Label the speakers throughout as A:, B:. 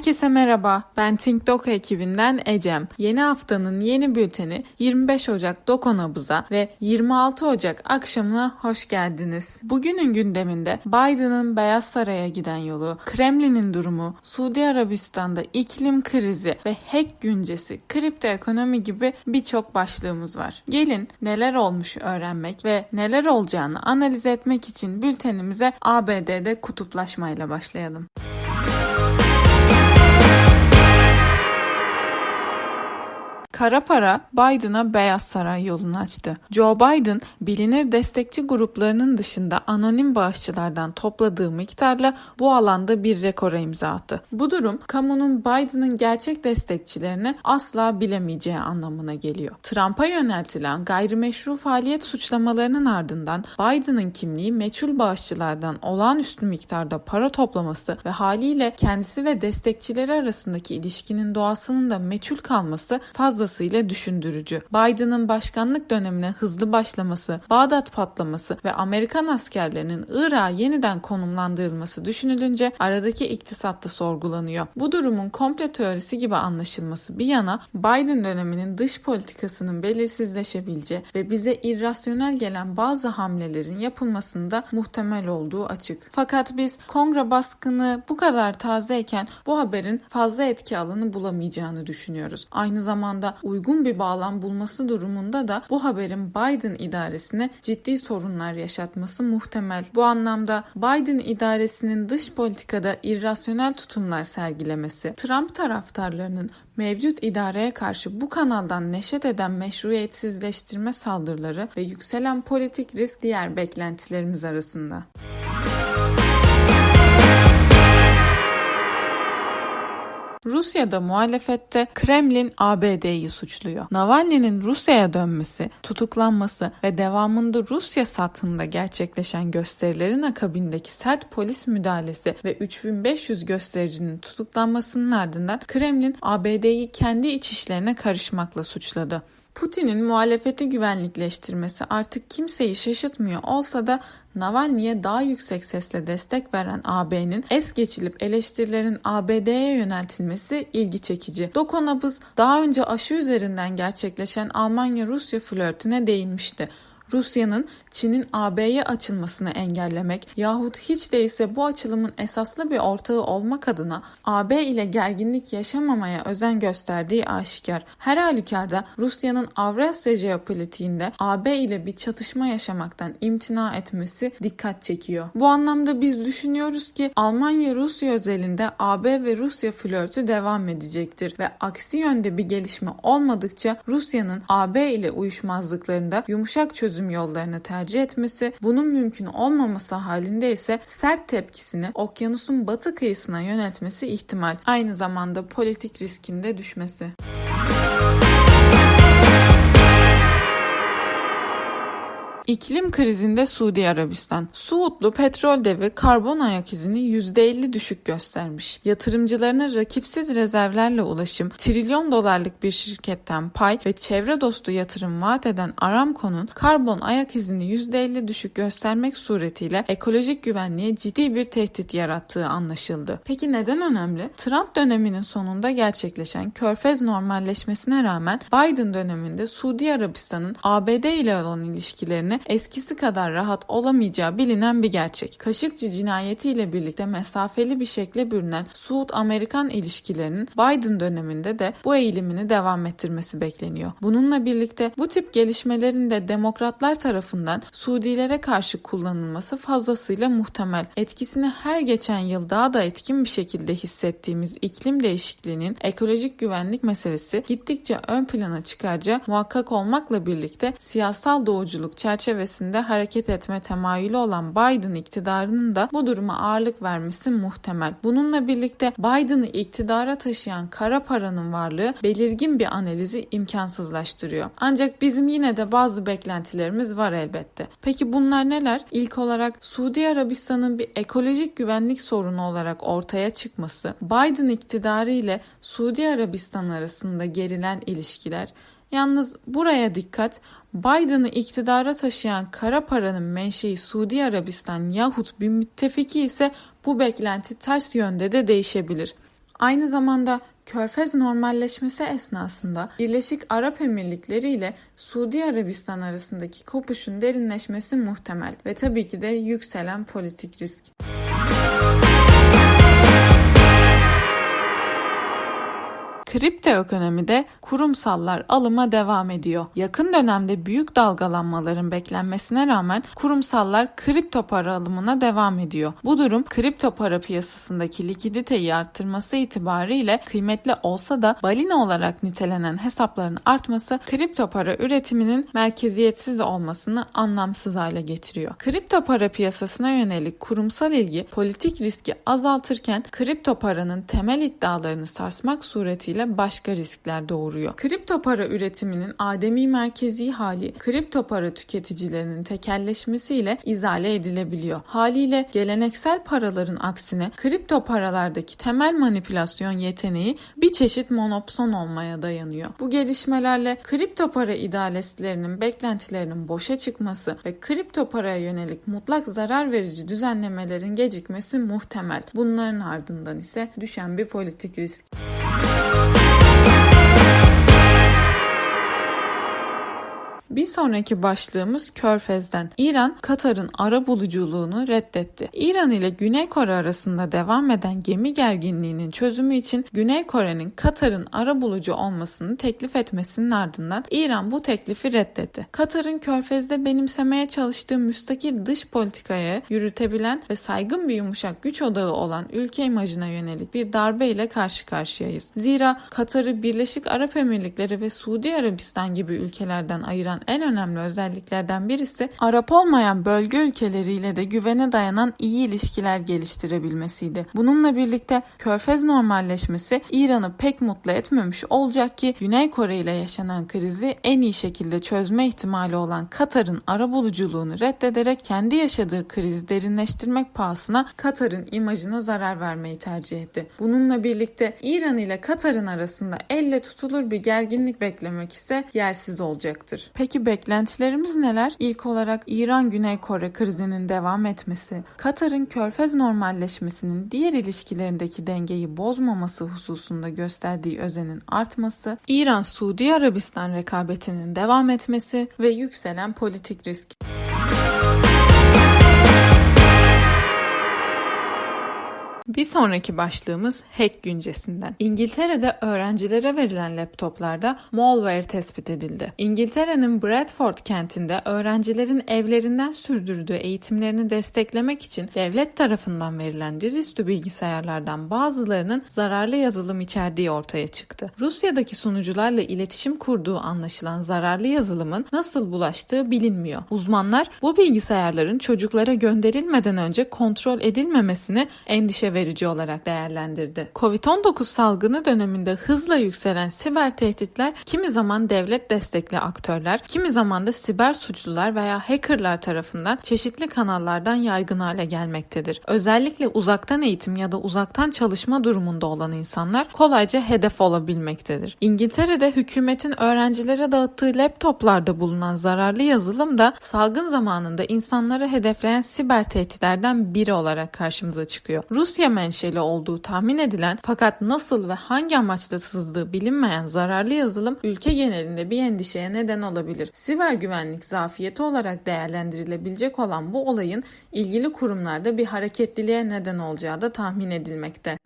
A: Herkese merhaba. Ben Think Doku ekibinden Ecem. Yeni haftanın yeni bülteni 25 Ocak Doko Nabız'a ve 26 Ocak akşamına hoş geldiniz. Bugünün gündeminde Biden'ın Beyaz Saray'a giden yolu, Kremlin'in durumu, Suudi Arabistan'da iklim krizi ve hack güncesi, kripto ekonomi gibi birçok başlığımız var. Gelin neler olmuş öğrenmek ve neler olacağını analiz etmek için bültenimize ABD'de kutuplaşmayla başlayalım. Kara para Biden'a Beyaz Saray yolunu açtı. Joe Biden bilinir destekçi gruplarının dışında anonim bağışçılardan topladığı miktarla bu alanda bir rekora imza attı. Bu durum kamunun Biden'ın gerçek destekçilerini asla bilemeyeceği anlamına geliyor. Trump'a yöneltilen gayrimeşru faaliyet suçlamalarının ardından Biden'ın kimliği meçhul bağışçılardan olağanüstü miktarda para toplaması ve haliyle kendisi ve destekçileri arasındaki ilişkinin doğasının da meçhul kalması fazlasıyla düşündürücü. Biden'ın başkanlık dönemine hızlı başlaması, Bağdat patlaması ve Amerikan askerlerinin Irak'a yeniden konumlandırılması düşünülünce aradaki iktisatta sorgulanıyor. Bu durumun komple teorisi gibi anlaşılması bir yana Biden döneminin dış politikasının belirsizleşebileceği ve bize irrasyonel gelen bazı hamlelerin yapılmasında muhtemel olduğu açık. Fakat biz kongre baskını bu kadar tazeyken bu haberin fazla etki alanı bulamayacağını düşünüyoruz. Aynı zamanda uygun bir bağlam bulması durumunda da bu haberin Biden idaresine ciddi sorunlar yaşatması muhtemel. Bu anlamda Biden idaresinin dış politikada irrasyonel tutumlar sergilemesi, Trump taraftarlarının mevcut idareye karşı bu kanaldan neşet eden meşruiyetsizleştirme saldırıları ve yükselen politik risk diğer beklentilerimiz arasında. Rusya'da muhalefette Kremlin ABD'yi suçluyor. Navalny'nin Rusya'ya dönmesi, tutuklanması ve devamında Rusya satında gerçekleşen gösterilerin akabindeki sert polis müdahalesi ve 3500 göstericinin tutuklanmasının ardından Kremlin ABD'yi kendi iç işlerine karışmakla suçladı. Putin'in muhalefeti güvenlikleştirmesi artık kimseyi şaşırtmıyor olsa da Navalny'e daha yüksek sesle destek veren AB'nin es geçilip eleştirilerin ABD'ye yöneltilmesi ilgi çekici. Dokonabız daha önce aşı üzerinden gerçekleşen Almanya-Rusya flörtüne değinmişti. Rusya'nın Çin'in AB'ye açılmasını engellemek yahut hiç değilse bu açılımın esaslı bir ortağı olmak adına AB ile gerginlik yaşamamaya özen gösterdiği aşikar. Her halükarda Rusya'nın Avrasya jeopolitiğinde AB ile bir çatışma yaşamaktan imtina etmesi dikkat çekiyor. Bu anlamda biz düşünüyoruz ki Almanya-Rusya özelinde AB ve Rusya flörtü devam edecektir ve aksi yönde bir gelişme olmadıkça Rusya'nın AB ile uyuşmazlıklarında yumuşak çözüm çözüm yollarını tercih etmesi, bunun mümkün olmaması halinde ise sert tepkisini okyanusun batı kıyısına yöneltmesi ihtimal. Aynı zamanda politik riskinde düşmesi. İklim krizinde Suudi Arabistan. Suudlu petrol devi karbon ayak izini %50 düşük göstermiş. Yatırımcılarına rakipsiz rezervlerle ulaşım, trilyon dolarlık bir şirketten pay ve çevre dostu yatırım vaat eden Aramco'nun karbon ayak izini %50 düşük göstermek suretiyle ekolojik güvenliğe ciddi bir tehdit yarattığı anlaşıldı. Peki neden önemli? Trump döneminin sonunda gerçekleşen körfez normalleşmesine rağmen Biden döneminde Suudi Arabistan'ın ABD ile olan ilişkilerini eskisi kadar rahat olamayacağı bilinen bir gerçek. Kaşıkçı cinayetiyle birlikte mesafeli bir şekle bürünen Suud-Amerikan ilişkilerinin Biden döneminde de bu eğilimini devam ettirmesi bekleniyor. Bununla birlikte bu tip gelişmelerin de demokratlar tarafından Suudilere karşı kullanılması fazlasıyla muhtemel. Etkisini her geçen yıl daha da etkin bir şekilde hissettiğimiz iklim değişikliğinin ekolojik güvenlik meselesi gittikçe ön plana çıkaracağı muhakkak olmakla birlikte siyasal doğuculuk çerçevesinde çerçevesinde hareket etme temayülü olan Biden iktidarının da bu duruma ağırlık vermesi muhtemel. Bununla birlikte Biden'ı iktidara taşıyan kara paranın varlığı belirgin bir analizi imkansızlaştırıyor. Ancak bizim yine de bazı beklentilerimiz var elbette. Peki bunlar neler? İlk olarak Suudi Arabistan'ın bir ekolojik güvenlik sorunu olarak ortaya çıkması, Biden iktidarı ile Suudi Arabistan arasında gerilen ilişkiler, Yalnız buraya dikkat, Biden'ı iktidara taşıyan kara paranın menşei Suudi Arabistan yahut bir müttefiki ise bu beklenti ters yönde de değişebilir. Aynı zamanda Körfez normalleşmesi esnasında Birleşik Arap Emirlikleri ile Suudi Arabistan arasındaki kopuşun derinleşmesi muhtemel ve tabii ki de yükselen politik risk. Kripto ekonomide kurumsallar alıma devam ediyor. Yakın dönemde büyük dalgalanmaların beklenmesine rağmen kurumsallar kripto para alımına devam ediyor. Bu durum kripto para piyasasındaki likiditeyi arttırması itibariyle kıymetli olsa da balina olarak nitelenen hesapların artması kripto para üretiminin merkeziyetsiz olmasını anlamsız hale getiriyor. Kripto para piyasasına yönelik kurumsal ilgi politik riski azaltırken kripto paranın temel iddialarını sarsmak suretiyle başka riskler doğuruyor. Kripto para üretiminin ademi merkezi hali kripto para tüketicilerinin tekelleşmesiyle izale edilebiliyor. Haliyle geleneksel paraların aksine kripto paralardaki temel manipülasyon yeteneği bir çeşit monopson olmaya dayanıyor. Bu gelişmelerle kripto para idealistlerinin beklentilerinin boşa çıkması ve kripto paraya yönelik mutlak zarar verici düzenlemelerin gecikmesi muhtemel. Bunların ardından ise düşen bir politik risk. Bir sonraki başlığımız Körfez'den. İran, Katar'ın ara buluculuğunu reddetti. İran ile Güney Kore arasında devam eden gemi gerginliğinin çözümü için Güney Kore'nin Katar'ın ara bulucu olmasını teklif etmesinin ardından İran bu teklifi reddetti. Katar'ın Körfez'de benimsemeye çalıştığı müstakil dış politikaya yürütebilen ve saygın bir yumuşak güç odağı olan ülke imajına yönelik bir darbe ile karşı karşıyayız. Zira Katar'ı Birleşik Arap Emirlikleri ve Suudi Arabistan gibi ülkelerden ayıran en önemli özelliklerden birisi Arap olmayan bölge ülkeleriyle de güvene dayanan iyi ilişkiler geliştirebilmesiydi. Bununla birlikte Körfez normalleşmesi İran'ı pek mutlu etmemiş olacak ki Güney Kore ile yaşanan krizi en iyi şekilde çözme ihtimali olan Katar'ın arabuluculuğunu reddederek kendi yaşadığı krizi derinleştirmek pahasına Katar'ın imajına zarar vermeyi tercih etti. Bununla birlikte İran ile Katar'ın arasında elle tutulur bir gerginlik beklemek ise yersiz olacaktır. Peki Peki beklentilerimiz neler? İlk olarak İran-Güney Kore krizinin devam etmesi, Katar'ın körfez normalleşmesinin diğer ilişkilerindeki dengeyi bozmaması hususunda gösterdiği özenin artması, İran-Suudi Arabistan rekabetinin devam etmesi ve yükselen politik risk. Bir sonraki başlığımız hack güncesinden. İngiltere'de öğrencilere verilen laptoplarda malware tespit edildi. İngiltere'nin Bradford kentinde öğrencilerin evlerinden sürdürdüğü eğitimlerini desteklemek için devlet tarafından verilen dizüstü bilgisayarlardan bazılarının zararlı yazılım içerdiği ortaya çıktı. Rusya'daki sunucularla iletişim kurduğu anlaşılan zararlı yazılımın nasıl bulaştığı bilinmiyor. Uzmanlar bu bilgisayarların çocuklara gönderilmeden önce kontrol edilmemesini endişe verici olarak değerlendirdi. Covid-19 salgını döneminde hızla yükselen siber tehditler kimi zaman devlet destekli aktörler, kimi zaman da siber suçlular veya hackerlar tarafından çeşitli kanallardan yaygın hale gelmektedir. Özellikle uzaktan eğitim ya da uzaktan çalışma durumunda olan insanlar kolayca hedef olabilmektedir. İngiltere'de hükümetin öğrencilere dağıttığı laptoplarda bulunan zararlı yazılım da salgın zamanında insanları hedefleyen siber tehditlerden biri olarak karşımıza çıkıyor. Rusya menşeli olduğu tahmin edilen fakat nasıl ve hangi amaçla sızdığı bilinmeyen zararlı yazılım ülke genelinde bir endişeye neden olabilir. Siber güvenlik zafiyeti olarak değerlendirilebilecek olan bu olayın ilgili kurumlarda bir hareketliliğe neden olacağı da tahmin edilmekte.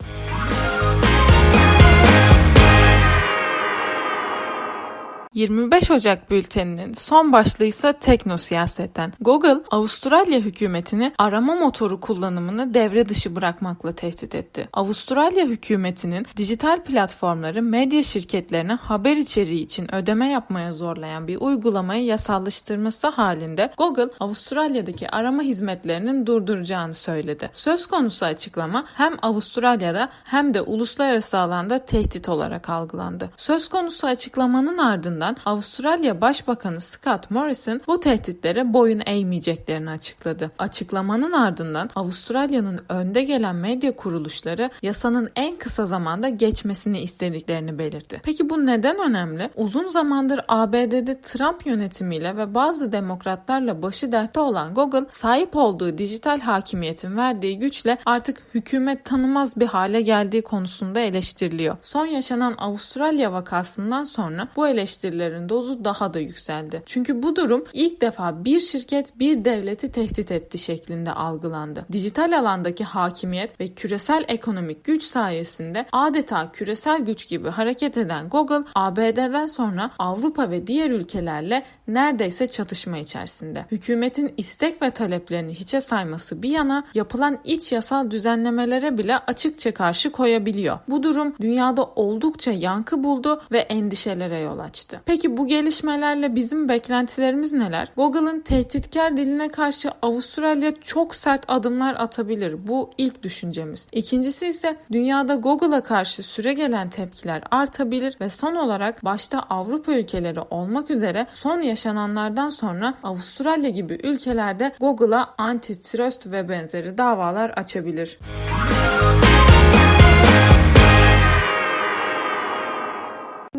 A: 25 Ocak bülteninin son başlığı ise tekno siyasetten. Google, Avustralya hükümetini arama motoru kullanımını devre dışı bırakmakla tehdit etti. Avustralya hükümetinin dijital platformları medya şirketlerine haber içeriği için ödeme yapmaya zorlayan bir uygulamayı yasallaştırması halinde Google, Avustralya'daki arama hizmetlerinin durduracağını söyledi. Söz konusu açıklama hem Avustralya'da hem de uluslararası alanda tehdit olarak algılandı. Söz konusu açıklamanın ardından ardından Avustralya Başbakanı Scott Morrison bu tehditlere boyun eğmeyeceklerini açıkladı. Açıklamanın ardından Avustralya'nın önde gelen medya kuruluşları yasanın en kısa zamanda geçmesini istediklerini belirtti. Peki bu neden önemli? Uzun zamandır ABD'de Trump yönetimiyle ve bazı demokratlarla başı dertte olan Google sahip olduğu dijital hakimiyetin verdiği güçle artık hükümet tanımaz bir hale geldiği konusunda eleştiriliyor. Son yaşanan Avustralya vakasından sonra bu eleştirilerin dozu daha da yükseldi. Çünkü bu durum ilk defa bir şirket bir devleti tehdit etti şeklinde algılandı. Dijital alandaki hakimiyet ve küresel ekonomik güç sayesinde adeta küresel güç gibi hareket eden Google ABD'den sonra Avrupa ve diğer ülkelerle neredeyse çatışma içerisinde. Hükümetin istek ve taleplerini hiçe sayması bir yana yapılan iç yasal düzenlemelere bile açıkça karşı koyabiliyor. Bu durum dünyada oldukça yankı buldu ve endişelere yol açtı. Peki bu gelişmelerle bizim beklentilerimiz neler? Google'ın tehditkar diline karşı Avustralya çok sert adımlar atabilir. Bu ilk düşüncemiz. İkincisi ise dünyada Google'a karşı süre gelen tepkiler artabilir ve son olarak başta Avrupa ülkeleri olmak üzere son yaşananlardan sonra Avustralya gibi ülkelerde Google'a antitrust ve benzeri davalar açabilir.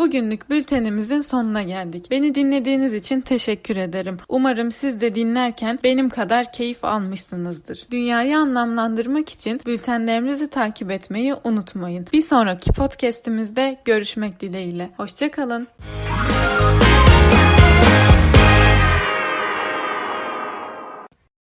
A: Bugünlük bültenimizin sonuna geldik. Beni dinlediğiniz için teşekkür ederim. Umarım siz de dinlerken benim kadar keyif almışsınızdır. Dünyayı anlamlandırmak için bültenlerimizi takip etmeyi unutmayın. Bir sonraki podcast'imizde görüşmek dileğiyle. Hoşçakalın.